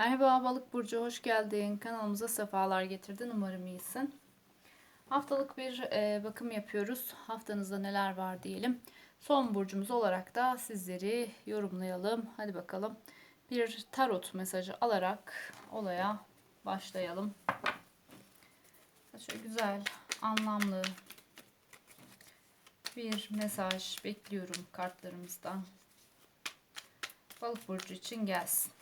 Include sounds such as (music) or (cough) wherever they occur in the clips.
Merhaba Balık Burcu, hoş geldin. Kanalımıza sefalar getirdin. Umarım iyisin. Haftalık bir e, bakım yapıyoruz. Haftanızda neler var diyelim. Son burcumuz olarak da sizleri yorumlayalım. Hadi bakalım. Bir tarot mesajı alarak olaya başlayalım. Şöyle güzel, anlamlı bir mesaj bekliyorum kartlarımızdan. Balık burcu için gelsin.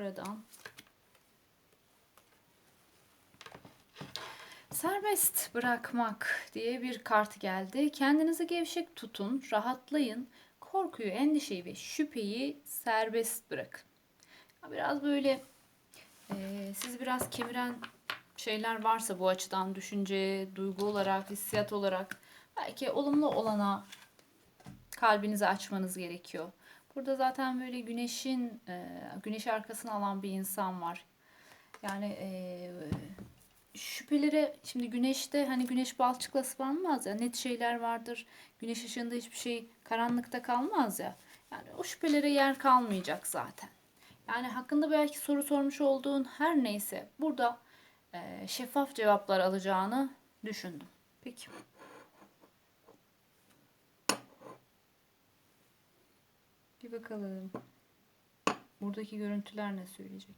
Şu aradan Serbest bırakmak diye bir kart geldi. Kendinizi gevşek tutun, rahatlayın. Korkuyu, endişeyi ve şüpheyi serbest bırakın. Biraz böyle e, sizi biraz kemiren şeyler varsa bu açıdan düşünce, duygu olarak, hissiyat olarak belki olumlu olana kalbinizi açmanız gerekiyor. Burada zaten böyle güneşin e, güneşi arkasına alan bir insan var. Yani e, şüphelere şimdi güneşte hani güneş balçıkla sıvanmaz ya net şeyler vardır. Güneş ışığında hiçbir şey karanlıkta kalmaz ya. Yani o şüphelere yer kalmayacak zaten. Yani hakkında belki soru sormuş olduğun her neyse burada e, şeffaf cevaplar alacağını düşündüm. Peki. Bir bakalım. Buradaki görüntüler ne söyleyecek?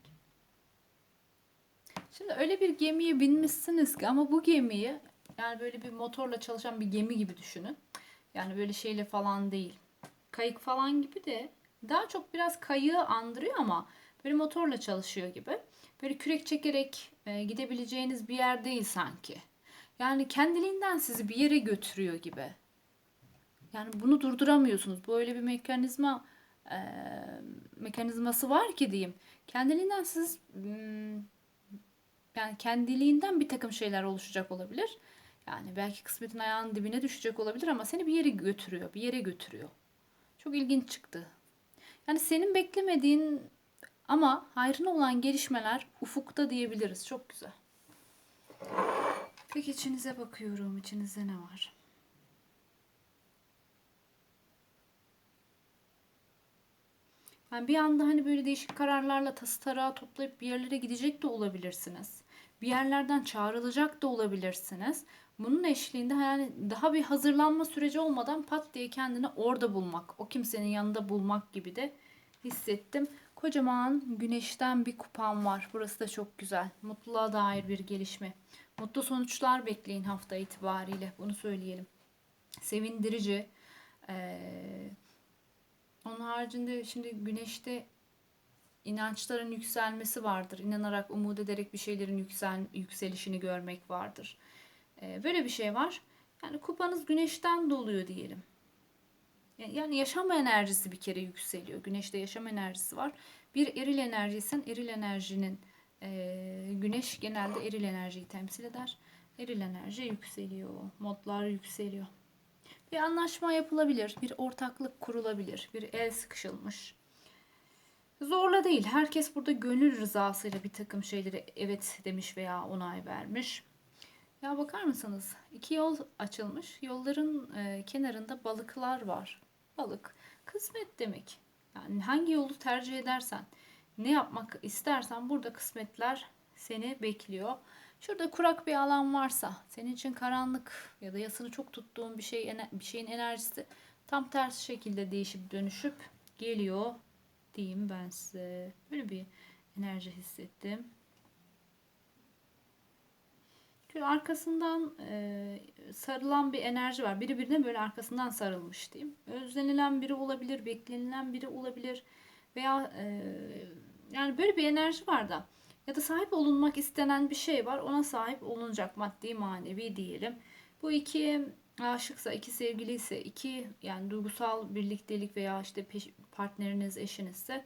Şimdi öyle bir gemiye binmişsiniz ki ama bu gemiyi yani böyle bir motorla çalışan bir gemi gibi düşünün. Yani böyle şeyle falan değil. Kayık falan gibi de daha çok biraz kayığı andırıyor ama böyle motorla çalışıyor gibi. Böyle kürek çekerek e, gidebileceğiniz bir yer değil sanki. Yani kendiliğinden sizi bir yere götürüyor gibi. Yani bunu durduramıyorsunuz. Böyle bir mekanizma e, mekanizması var ki diyeyim. Kendiliğinden siz hmm, yani kendiliğinden bir takım şeyler oluşacak olabilir. Yani belki kısmetin ayağının dibine düşecek olabilir ama seni bir yere götürüyor, bir yere götürüyor. Çok ilginç çıktı. Yani senin beklemediğin ama hayrına olan gelişmeler ufukta diyebiliriz. Çok güzel. Peki içinize bakıyorum. İçinizde ne var? Yani bir anda hani böyle değişik kararlarla tası tarağı toplayıp bir yerlere gidecek de olabilirsiniz. Bir yerlerden çağrılacak da olabilirsiniz. Bunun eşliğinde yani daha bir hazırlanma süreci olmadan pat diye kendini orada bulmak, o kimsenin yanında bulmak gibi de hissettim. Kocaman güneşten bir kupam var. Burası da çok güzel. Mutluluğa dair bir gelişme. Mutlu sonuçlar bekleyin hafta itibariyle. Bunu söyleyelim. Sevindirici. Onun haricinde şimdi güneşte inançların yükselmesi vardır. İnanarak, umut ederek bir şeylerin yüksel, yükselişini görmek vardır. Ee, böyle bir şey var. Yani kupanız güneşten doluyor diyelim. Yani yaşam enerjisi bir kere yükseliyor. Güneşte yaşam enerjisi var. Bir eril enerjiysen eril enerjinin e, güneş genelde eril enerjiyi temsil eder. Eril enerji yükseliyor. Modlar yükseliyor. Bir anlaşma yapılabilir. Bir ortaklık kurulabilir. Bir el sıkışılmış. Zorla değil. Herkes burada gönül rızasıyla bir takım şeyleri evet demiş veya onay vermiş. Ya bakar mısınız? İki yol açılmış. Yolların e, kenarında balıklar var. Balık kısmet demek. Yani hangi yolu tercih edersen, ne yapmak istersen burada kısmetler seni bekliyor. Şurada kurak bir alan varsa, senin için karanlık ya da yasını çok tuttuğun bir şey bir şeyin enerjisi tam tersi şekilde değişip dönüşüp geliyor diyeyim ben size. Böyle bir enerji hissettim. Şöyle arkasından e, sarılan bir enerji var. Biri birine böyle arkasından sarılmış diyeyim. Özlenilen biri olabilir, beklenilen biri olabilir. Veya e, yani böyle bir enerji var da. Ya da sahip olunmak istenen bir şey var. Ona sahip olunacak maddi manevi diyelim. Bu iki aşıksa, iki sevgili ise, iki yani duygusal birliktelik veya işte partneriniz, eşinizse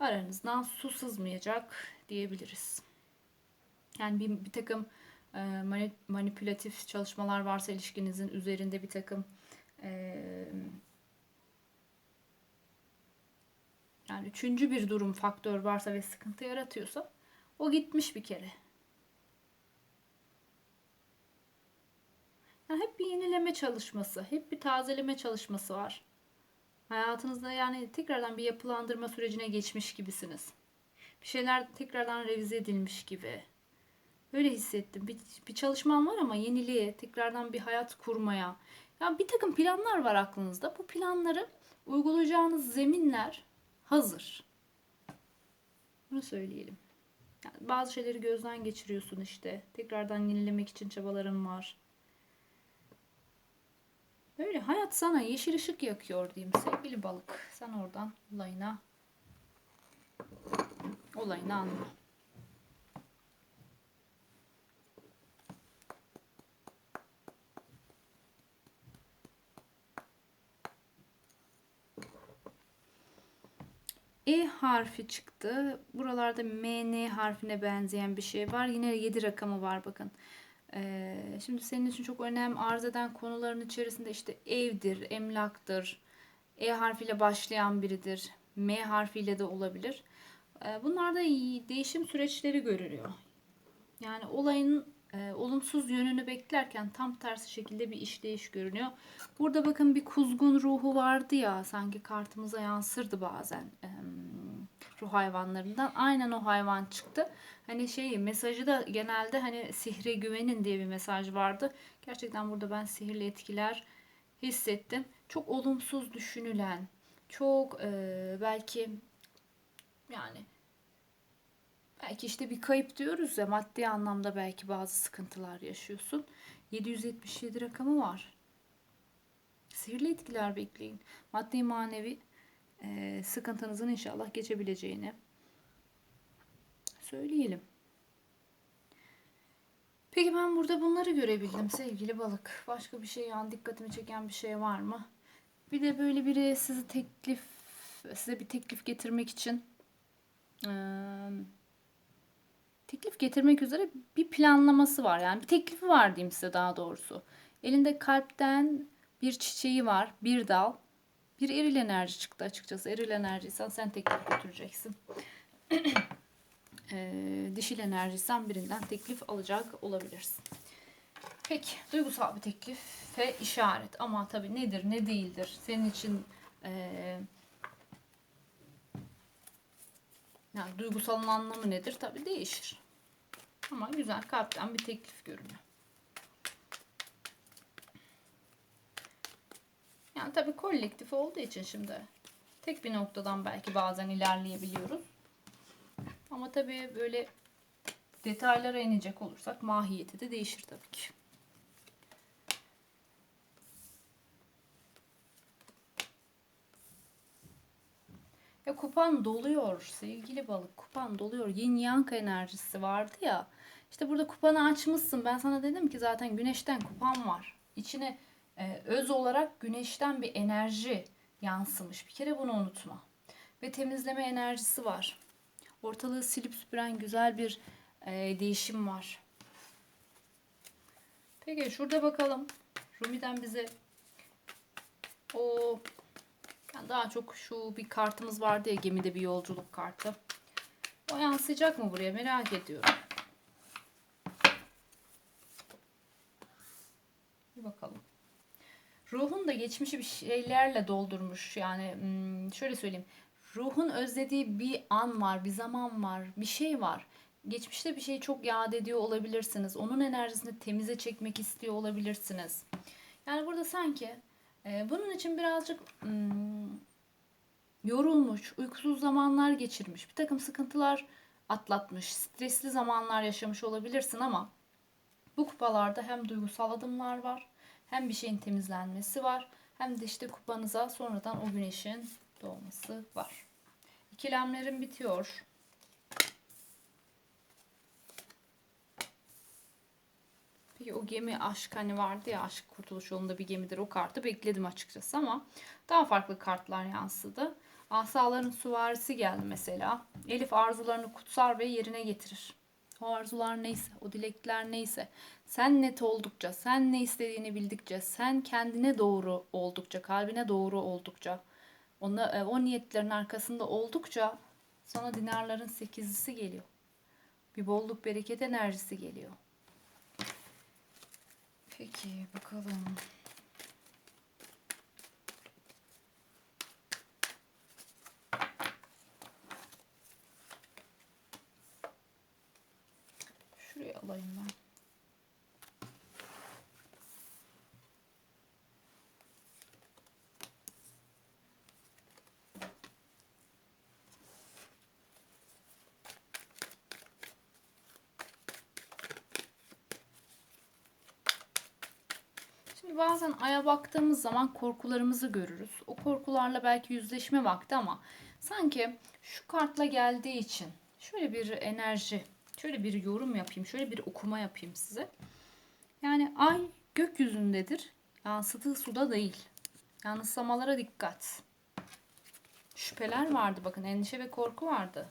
aranızdan su sızmayacak diyebiliriz. Yani bir, bir takım e, manipülatif çalışmalar varsa ilişkinizin üzerinde bir takım e, yani üçüncü bir durum faktör varsa ve sıkıntı yaratıyorsa o gitmiş bir kere. Yani hep bir yenileme çalışması, hep bir tazeleme çalışması var. Hayatınızda yani tekrardan bir yapılandırma sürecine geçmiş gibisiniz. Bir şeyler tekrardan revize edilmiş gibi. Öyle hissettim. Bir, bir çalışmam var ama yeniliğe, tekrardan bir hayat kurmaya. Yani bir takım planlar var aklınızda. Bu planları uygulayacağınız zeminler hazır. Bunu söyleyelim. Yani bazı şeyleri gözden geçiriyorsun işte. Tekrardan yenilemek için çabalarım var. Böyle hayat sana yeşil ışık yakıyor diyeyim sevgili balık. Sen oradan olayına olayını anla. E harfi çıktı. Buralarda MN harfine benzeyen bir şey var. Yine 7 rakamı var bakın. Ee, şimdi senin için çok önem arz eden konuların içerisinde işte evdir, emlaktır, E harfiyle başlayan biridir, M harfiyle de olabilir. Ee, bunlarda değişim süreçleri görülüyor. Yani olayın e, olumsuz yönünü beklerken tam tersi şekilde bir işleyiş görünüyor. Burada bakın bir kuzgun ruhu vardı ya sanki kartımıza yansırdı bazen e, ruh hayvanlarından. Aynen o hayvan çıktı. Hani şey mesajı da genelde hani sihre güvenin diye bir mesaj vardı. Gerçekten burada ben sihirli etkiler hissettim. Çok olumsuz düşünülen, çok e, belki yani belki işte bir kayıp diyoruz ya maddi anlamda belki bazı sıkıntılar yaşıyorsun. 777 rakamı var. Sihirli etkiler bekleyin. Maddi manevi e, sıkıntınızın inşallah geçebileceğini söyleyelim. Peki ben burada bunları görebildim sevgili balık. Başka bir şey yani dikkatimi çeken bir şey var mı? Bir de böyle biri sizi teklif size bir teklif getirmek için e, teklif getirmek üzere bir planlaması var. Yani bir teklifi var diyeyim size daha doğrusu. Elinde kalpten bir çiçeği var, bir dal. Bir eril enerji çıktı açıkçası. Eril enerjiysen sen teklif götüreceksin. (clears throat) e, dişil enerjiysen birinden teklif alacak olabilirsin. Peki duygusal bir teklife işaret ama tabii nedir ne değildir senin için e, yani duygusalın anlamı nedir tabii değişir. Ama güzel kalpten bir teklif görünüyor. Yani tabii kolektif olduğu için şimdi tek bir noktadan belki bazen ilerleyebiliyoruz. Ama tabii böyle detaylara inecek olursak mahiyeti de değişir tabii ki. Ya kupan doluyor sevgili balık. Kupan doluyor. Yin yang enerjisi vardı ya. İşte burada kupanı açmışsın. Ben sana dedim ki zaten güneşten kupan var. İçine e, öz olarak güneşten bir enerji yansımış. Bir kere bunu unutma. Ve temizleme enerjisi var. Ortalığı silip süpüren güzel bir e, değişim var. Peki şurada bakalım. Rumi'den bize o yani daha çok şu bir kartımız vardı ya gemide bir yolculuk kartı. O yansıyacak mı buraya merak ediyorum. Bir bakalım. Ruhun da geçmişi bir şeylerle doldurmuş. Yani hmm, şöyle söyleyeyim. Ruhun özlediği bir an var, bir zaman var, bir şey var. Geçmişte bir şeyi çok yad ediyor olabilirsiniz. Onun enerjisini temize çekmek istiyor olabilirsiniz. Yani burada sanki e, bunun için birazcık hmm, yorulmuş, uykusuz zamanlar geçirmiş, bir takım sıkıntılar atlatmış, stresli zamanlar yaşamış olabilirsin ama bu kupalarda hem duygusal adımlar var, hem bir şeyin temizlenmesi var, hem de işte kupanıza sonradan o güneşin doğması var. İkilemlerim bitiyor. Peki o gemi aşk hani vardı ya aşk kurtuluş yolunda bir gemidir o kartı bekledim açıkçası ama daha farklı kartlar yansıdı. Asaların süvarisi geldi mesela. Elif arzularını kutsar ve yerine getirir. O arzular neyse, o dilekler neyse, sen net oldukça, sen ne istediğini bildikçe, sen kendine doğru oldukça, kalbine doğru oldukça, ona, e, o niyetlerin arkasında oldukça sana dinarların sekizlisi geliyor. Bir bolluk bereket enerjisi geliyor. Peki bakalım. Şuraya alayım ben. Bazen aya baktığımız zaman korkularımızı görürüz. O korkularla belki yüzleşme vakti ama sanki şu kartla geldiği için şöyle bir enerji, şöyle bir yorum yapayım, şöyle bir okuma yapayım size. Yani ay gökyüzündedir. Yansıdığı suda değil. Yanlışlamalara dikkat. Şüpheler vardı bakın endişe ve korku vardı.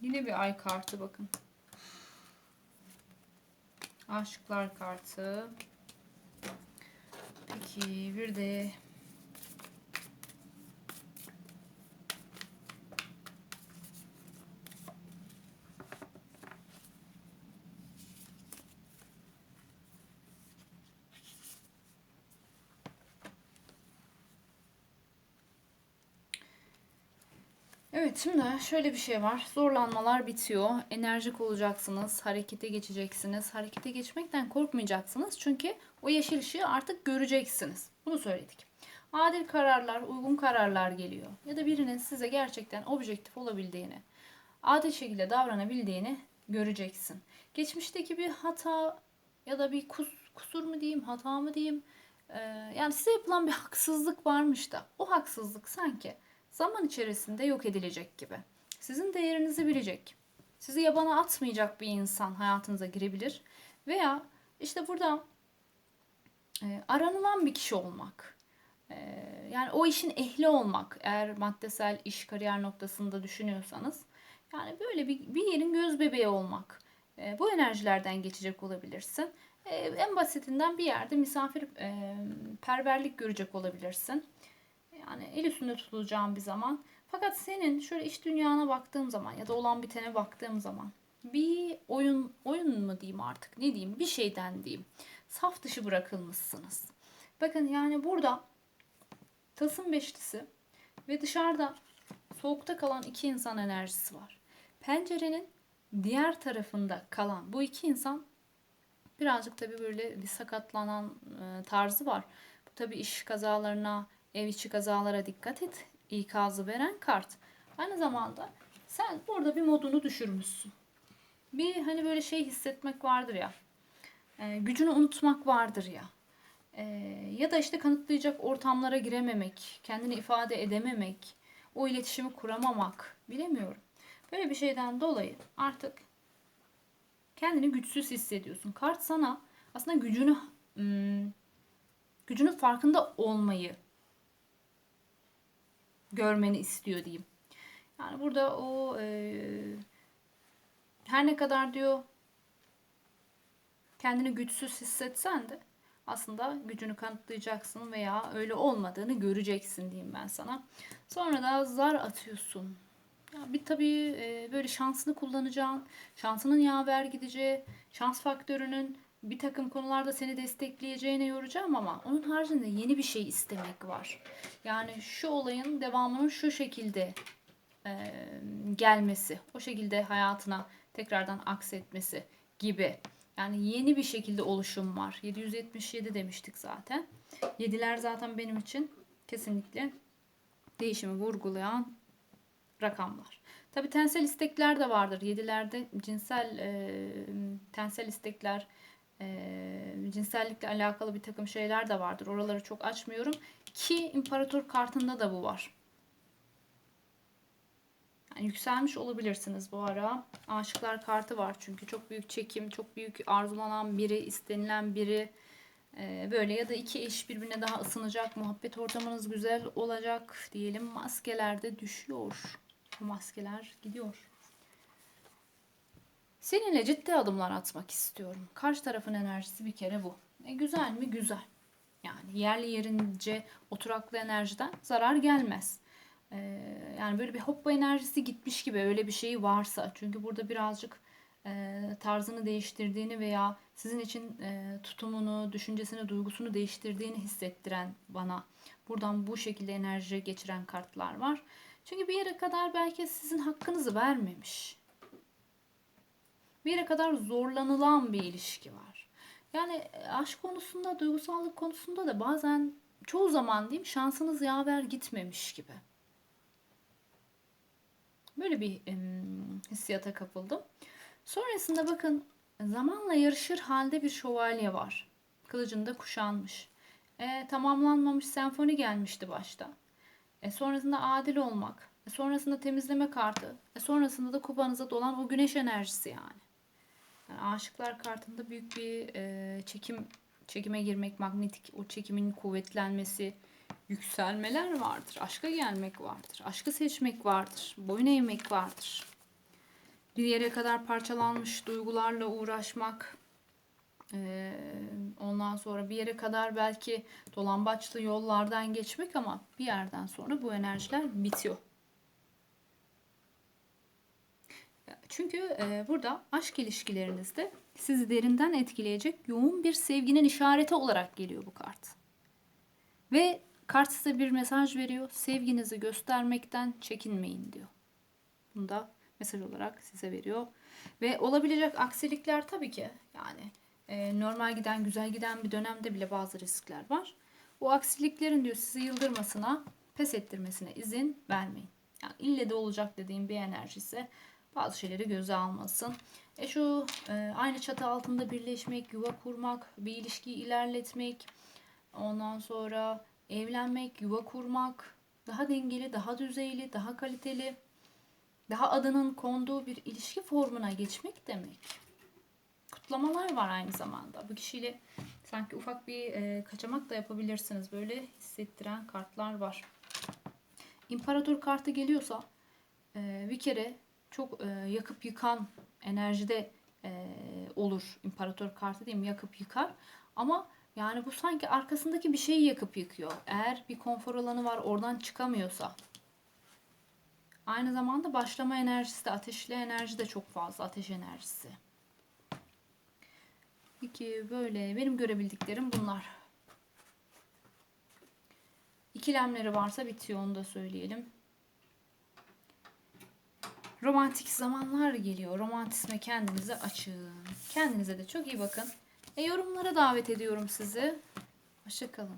Yine bir ay kartı bakın. Aşıklar kartı. Peki bir de Evet şimdi şöyle bir şey var. Zorlanmalar bitiyor. Enerjik olacaksınız. Harekete geçeceksiniz. Harekete geçmekten korkmayacaksınız. Çünkü o yeşil ışığı artık göreceksiniz. Bunu söyledik. Adil kararlar, uygun kararlar geliyor. Ya da birinin size gerçekten objektif olabildiğini, adil şekilde davranabildiğini göreceksin. Geçmişteki bir hata ya da bir kus, kusur mu diyeyim, hata mı diyeyim, ee, yani size yapılan bir haksızlık varmış da o haksızlık sanki zaman içerisinde yok edilecek gibi. Sizin değerinizi bilecek. Sizi yabana atmayacak bir insan hayatınıza girebilir. Veya işte burada e, aranılan bir kişi olmak. E, yani o işin ehli olmak. Eğer maddesel iş kariyer noktasında düşünüyorsanız. Yani böyle bir, bir yerin göz bebeği olmak. E, bu enerjilerden geçecek olabilirsin. E, en basitinden bir yerde misafir e, perverlik görecek olabilirsin yani el üstünde tutulacağım bir zaman. Fakat senin şöyle iş dünyana baktığım zaman ya da olan bitene baktığım zaman bir oyun oyun mu diyeyim artık ne diyeyim bir şeyden diyeyim. Saf dışı bırakılmışsınız. Bakın yani burada tasım beşlisi ve dışarıda soğukta kalan iki insan enerjisi var. Pencerenin diğer tarafında kalan bu iki insan birazcık tabii böyle bir sakatlanan e, tarzı var. Bu tabii iş kazalarına, Ev içi kazalara dikkat et. İkazı veren kart. Aynı zamanda sen burada bir modunu düşürmüşsün. Bir hani böyle şey hissetmek vardır ya. E, gücünü unutmak vardır ya. E, ya da işte kanıtlayacak ortamlara girememek, kendini ifade edememek, o iletişimi kuramamak, bilemiyorum. Böyle bir şeyden dolayı artık kendini güçsüz hissediyorsun. Kart sana aslında gücünü hmm, gücünün farkında olmayı görmeni istiyor diyeyim. Yani burada o e, her ne kadar diyor kendini güçsüz hissetsen de aslında gücünü kanıtlayacaksın veya öyle olmadığını göreceksin diyeyim ben sana. Sonra da zar atıyorsun. Ya bir tabii e, böyle şansını kullanacağın, şansının yaver gideceği, şans faktörünün bir takım konularda seni destekleyeceğine yoracağım ama onun haricinde yeni bir şey istemek var. Yani şu olayın devamının şu şekilde e, gelmesi, o şekilde hayatına tekrardan aksetmesi gibi. Yani yeni bir şekilde oluşum var. 777 demiştik zaten. Yediler zaten benim için kesinlikle değişimi vurgulayan rakamlar. Tabi tensel istekler de vardır. Yedilerde cinsel e, tensel istekler, e, cinsellikle alakalı bir takım şeyler de vardır. Oraları çok açmıyorum. Ki imparator kartında da bu var. Yani yükselmiş olabilirsiniz bu ara. Aşıklar kartı var çünkü çok büyük çekim, çok büyük arzulanan biri, istenilen biri. Böyle ya da iki eş birbirine daha ısınacak, muhabbet ortamınız güzel olacak diyelim. Maskeler de düşüyor. Maskeler gidiyor. Seninle ciddi adımlar atmak istiyorum. Karşı tarafın enerjisi bir kere bu. E, güzel mi? Güzel. Yani yerli yerince oturaklı enerjiden zarar gelmez. Ee, yani böyle bir hoppa enerjisi gitmiş gibi öyle bir şey varsa. Çünkü burada birazcık e, tarzını değiştirdiğini veya sizin için e, tutumunu, düşüncesini, duygusunu değiştirdiğini hissettiren bana buradan bu şekilde enerji geçiren kartlar var. Çünkü bir yere kadar belki sizin hakkınızı vermemiş. Bir yere kadar zorlanılan bir ilişki var. Yani e, aşk konusunda, duygusallık konusunda da bazen çoğu zaman diyeyim şansınız yaver gitmemiş gibi. Böyle bir em, hissiyata kapıldım. Sonrasında bakın zamanla yarışır halde bir şövalye var. Kılıcında kuşanmış. E, tamamlanmamış senfoni gelmişti başta. E, sonrasında adil olmak. E, sonrasında temizleme kartı. E, sonrasında da kupanıza dolan o güneş enerjisi yani. Yani aşıklar kartında büyük bir e, çekim çekime girmek, magnetik o çekimin kuvvetlenmesi, yükselmeler vardır. Aşka gelmek vardır. Aşkı seçmek vardır. Boyun eğmek vardır. Bir yere kadar parçalanmış duygularla uğraşmak. Ee, ondan sonra bir yere kadar belki dolambaçlı yollardan geçmek ama bir yerden sonra bu enerjiler bitiyor. Çünkü e, burada aşk ilişkilerinizde sizi derinden etkileyecek yoğun bir sevginin işareti olarak geliyor bu kart. Ve kart size bir mesaj veriyor. Sevginizi göstermekten çekinmeyin diyor. Bunu da mesaj olarak size veriyor. Ve olabilecek aksilikler tabii ki yani e, normal giden, güzel giden bir dönemde bile bazı riskler var. O aksiliklerin diyor sizi yıldırmasına, pes ettirmesine izin vermeyin. Yani ille de olacak dediğim bir enerji ise bazı şeyleri göze almasın. E şu e, aynı çatı altında birleşmek, yuva kurmak, bir ilişkiyi ilerletmek, ondan sonra evlenmek, yuva kurmak, daha dengeli, daha düzeyli, daha kaliteli, daha adının konduğu bir ilişki formuna geçmek demek. Kutlamalar var aynı zamanda. Bu kişiyle sanki ufak bir e, kaçamak da yapabilirsiniz. Böyle hissettiren kartlar var. İmparator kartı geliyorsa e, bir kere çok e, yakıp yıkan enerjide e, olur. İmparator kartı diyeyim yakıp yıkar. Ama yani bu sanki arkasındaki bir şeyi yakıp yıkıyor. Eğer bir konfor alanı var oradan çıkamıyorsa. Aynı zamanda başlama enerjisi de ateşli enerji de çok fazla. Ateş enerjisi. Peki böyle benim görebildiklerim bunlar. İkilemleri varsa bitiyor onu da söyleyelim. Romantik zamanlar geliyor. Romantizme kendinizi açın. Kendinize de çok iyi bakın. E, yorumlara davet ediyorum sizi. Hoşçakalın.